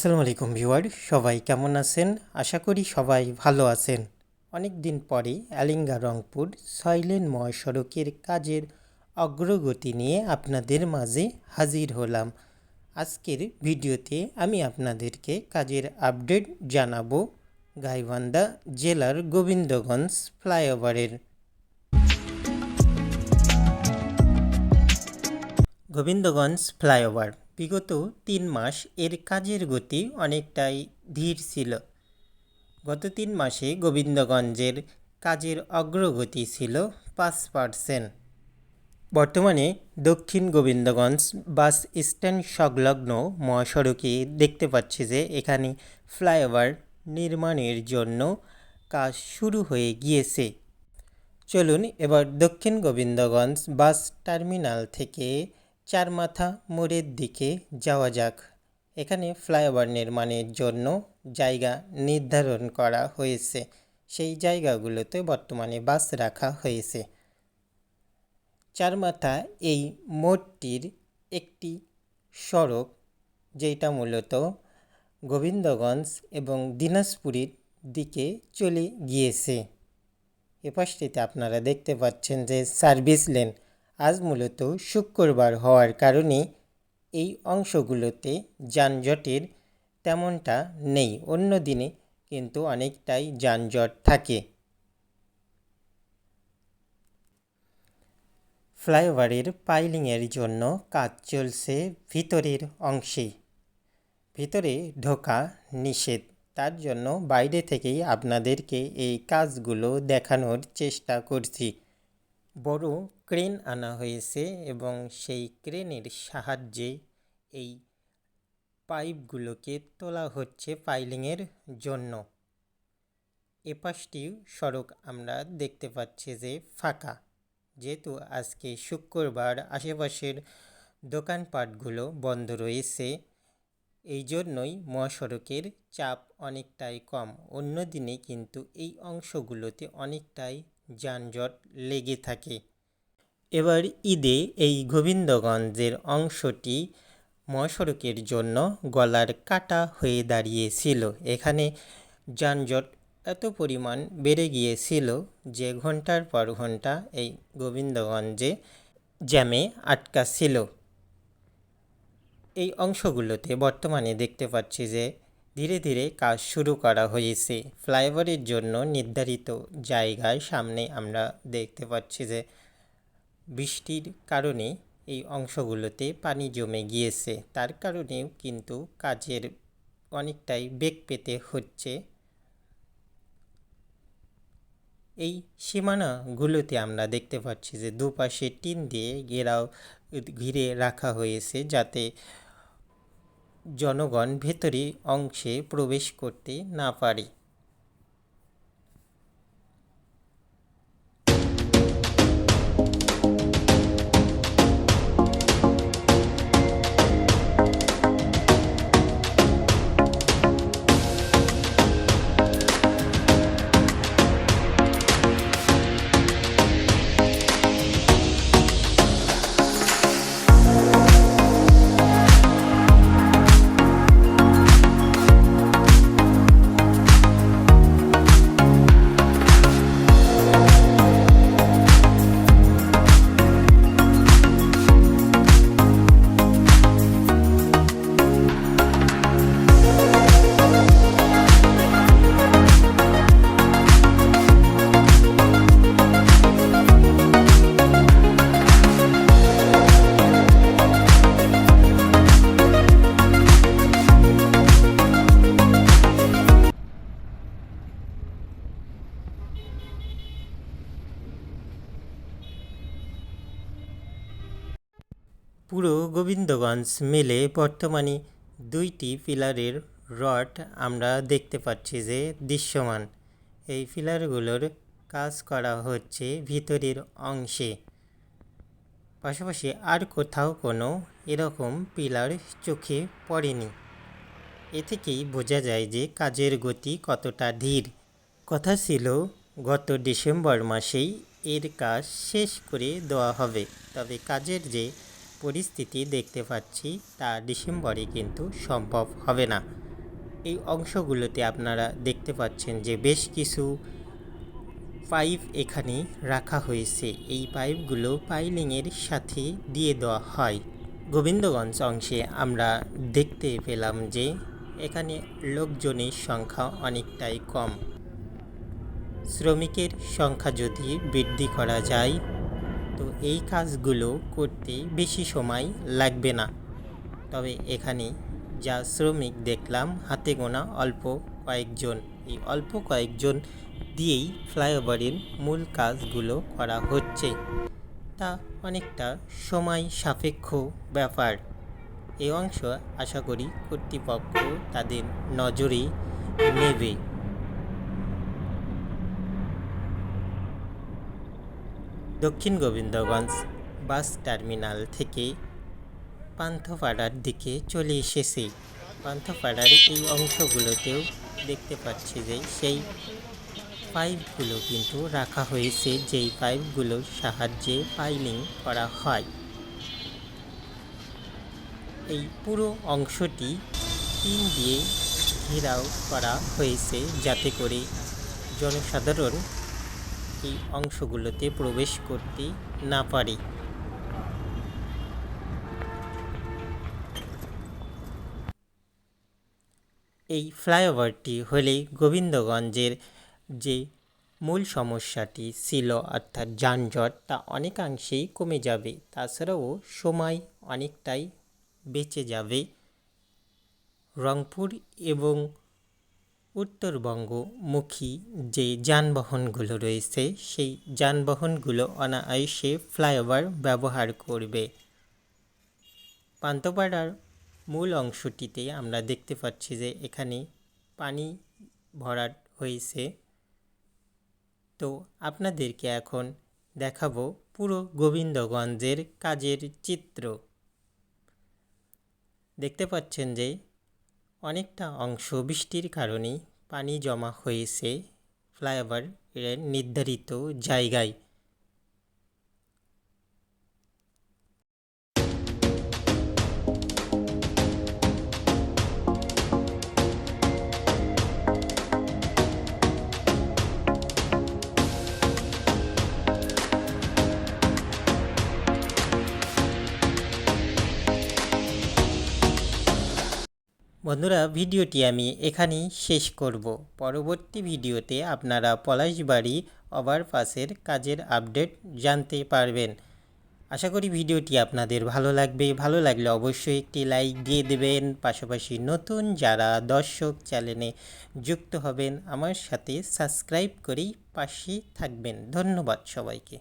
আসসালামু আলাইকুম ভিউয়ার, সবাই কেমন আছেন? আশা করি সবাই ভালো আছেন। অনেক দিন পরে অ্যালিঙ্গা রংপুর সয়লেন মহাসড়কের কাজের অগ্রগতি নিয়ে আপনাদের মাঝে হাজির হলাম। আজকের ভিডিওতে আমি আপনাদেরকে কাজের আপডেট জানাব গাইবান্ধা জেলার গোবিন্দগঞ্জ ফ্লাইওভারের। গোবিন্দগঞ্জ ফ্লাইওভার বিগত তিন মাস এর কাজের গতি অনেকটাই ধীর ছিল। গত তিন মাসে গোবিন্দগঞ্জের কাজের অগ্রগতি ছিল পাঁচ পার্সেন্ট। বর্তমানে দক্ষিণ গোবিন্দগঞ্জ বাস স্ট্যান্ড সংলগ্ন মহাসড়কে দেখতে পাচ্ছি যে এখানে ফ্লাইওভার নির্মাণের জন্য কাজ শুরু হয়ে গিয়েছে। চলুন এবার দক্ষিণ গোবিন্দগঞ্জ বাস টার্মিনাল থেকে চারমাথা মোড়ের দিকে যাওয়া যাক। এখানে ফ্লাইওভার নির্মাণের জন্য জায়গা নির্ধারণ করা হয়েছে। সেই জায়গাগুলোতে বর্তমানে বাস রাখা হয়েছে। চারমাথা এই মোড়টির একটি সড়ক, যেটা মূলত গোবিন্দগঞ্জ এবং দিনাজপুরের দিকে চলে গিয়েছে। এপাশটিতে আপনারা দেখতে পাচ্ছেন যে সার্ভিস লেন। আজ মূলত শুক্রবার হওয়ার কারণে এই অংশগুলোতে যানজটের তেমনটা নেই। অন্য দিনে কিন্তু অনেকটাই যানজট থাকে। ফ্লাইওভারের পাইলিংয়ের জন্য কাজ চলছে ভিতরের অংশে। ভিতরে ঢোকা নিষেধ। তার জন্য বাইরে থেকেই আপনাদেরকে এই কাজগুলো দেখানোর চেষ্টা করছি। বড় ক্রেন আনা হয়েছে এবং সেই ক্রেনের সাহায্যে এই পাইপগুলোকে তোলা হচ্ছে পাইলিংয়ের জন্য। এপাশটি সড়ক আমরা দেখতে পাচ্ছি যে ফাঁকা। যেহেতু আজকে শুক্রবার আশেপাশের দোকানপাটগুলো বন্ধ রয়েছে, এই জন্যই মহাসড়কের চাপ অনেকটাই কম। অন্য দিনে কিন্তু এই অংশগুলোতে অনেকটাই যানজট লেগে থাকে। এবার ঈদে এই গোবিন্দগঞ্জের অংশটি মহাসড়কের জন্য গলার কাটা হয়ে দাঁড়িয়েছিল। এখানে যানজট এত পরিমাণ বেড়ে গিয়েছিল যে ঘণ্টার পর ঘণ্টা এই গোবিন্দগঞ্জে জ্যামে আটকা ছিল। এই অংশগুলোতে বর্তমানে দেখতে পাচ্ছি যে ধীরে ধীরে কাজ শুরু করা হয়েছে। ফ্লাইওভারের জন্য নির্ধারিত জায়গায় সামনে আমরা দেখতে পাচ্ছি যে বৃষ্টির কারণে এই অংশগুলোতে পানি জমে গিয়েছে। তার কারণেও কিন্তু কাজের অনেকটাই বেগ পেতে হচ্ছে। এই সীমানাগুলোতে আমরা দেখতে পাচ্ছি যে দুপাশে টিন দিয়ে ঘেরাও, ঘিরে রাখা হয়েছে যাতে জনগণ ভেতরে অংশে প্রবেশ করতে না পারে। পুরো গোবিন্দগঞ্জ মিলে বর্তমানে দুইটি পিলারের রড আমরা দেখতে পাচ্ছি যে দৃশ্যমান। এই পিলারগুলোর কাজ করা হচ্ছে ভিতরের অংশে। পাশাপাশি আর কোথাও কোনো এরকম পিলার চোখে পড়েনি। এ থেকেই বোঝা যায় যে কাজের গতি কতটা ধীর। কথা ছিল, গত ডিসেম্বর মাসেই এর কাজ শেষ করে দেওয়া হবে। তবে কাজের যে পরিস্থিতি দেখতে পাচ্ছি তা ডিসেম্বরে কিন্তু সম্ভব হবে না। এই অংশগুলোতে আপনারা দেখতে পাচ্ছেন যে বেশ কিছু পাইপ এখানে রাখা হয়েছে। এই পাইপগুলো পাইলিংয়ের সাথে দিয়ে দেওয়া হয়। গোবিন্দগঞ্জ অংশে আমরা দেখতে পেলাম যে এখানে লোকজনের সংখ্যা অনেকটাই কম। শ্রমিকের সংখ্যা যদি বৃদ্ধি করা যায় তো এই কাজগুলো করতে বেশি সময় লাগবে না। তবে এখানে যা শ্রমিক দেখলাম, হাতে গোনা অল্প কয়েকজন। এই অল্প কয়েকজন দিয়েই ফ্লাইওভারের মূল কাজগুলো করা হচ্ছে। তা অনেকটা সময় সাপেক্ষ ব্যাপার। এই অংশ আশা করি কর্তৃপক্ষ তাদের নজরে নেবে। দক্ষিণ গোবিন্দগঞ্জ বাস টার্মিনাল থেকে পান্থপাড়ার দিকে চলে এসেছে। পান্থপাড়ার এই অংশগুলোতেও দেখতে পাচ্ছি যে সেই পাইপগুলো কিন্তু রাখা হয়েছে, যেই পাইপগুলোর সাহায্যে পাইলিং করা হয়। এই পুরো অংশটি টিন দিয়ে ঘেরাও করা হয়েছে যাতে করে জনসাধারণ এই অংশগুলোতে প্রবেশ করতে না পারে। এই ফ্লাইওভারটি হলে গোবিন্দগঞ্জের যে মূল সমস্যাটি ছিল অর্থাৎ যানজট, তা অনেকাংশেই কমে যাবে। তাছাড়াও সময় অনেকটাই বেঁচে যাবে। রংপুর এবং উত্তরবঙ্গমুখী যে যানবাহনগুলো রয়েছে, সেই যানবাহনগুলো অনায়াসে ফ্লাইওভার ব্যবহার করবে। পান্তপাড়ার মূল অংশটিতে আমরা দেখতে পাচ্ছি যে এখানে পানি ভরাট হয়েছে। তো আপনাদেরকে এখন দেখাবো পুরো গোবিন্দগঞ্জের কাজের চিত্র। দেখতে পাচ্ছেন যে অনেকটা অংশ বৃষ্টির কারণে পানি জমা হয়েছে ফ্লাইওভারের নির্ধারিত জায়গায়। বন্ধুরা, ভিডিওটি আমি এখানেই শেষ করব। পরবর্তী ভিডিওতে আপনারা পলাশবাড়ি ওভারপাসের কাজের আপডেট জানতে পারবেন। আশা করি ভিডিওটি আপনাদের ভালো লাগবে। ভালো লাগলে অবশ্যই একটি লাইক দিয়ে দেবেন। পাশাপাশি নতুন যারা দর্শক চ্যানেলে যুক্ত হবেন, আমার সাথে সাবস্ক্রাইব করেই পাশে থাকবেন। ধন্যবাদ সবাইকে।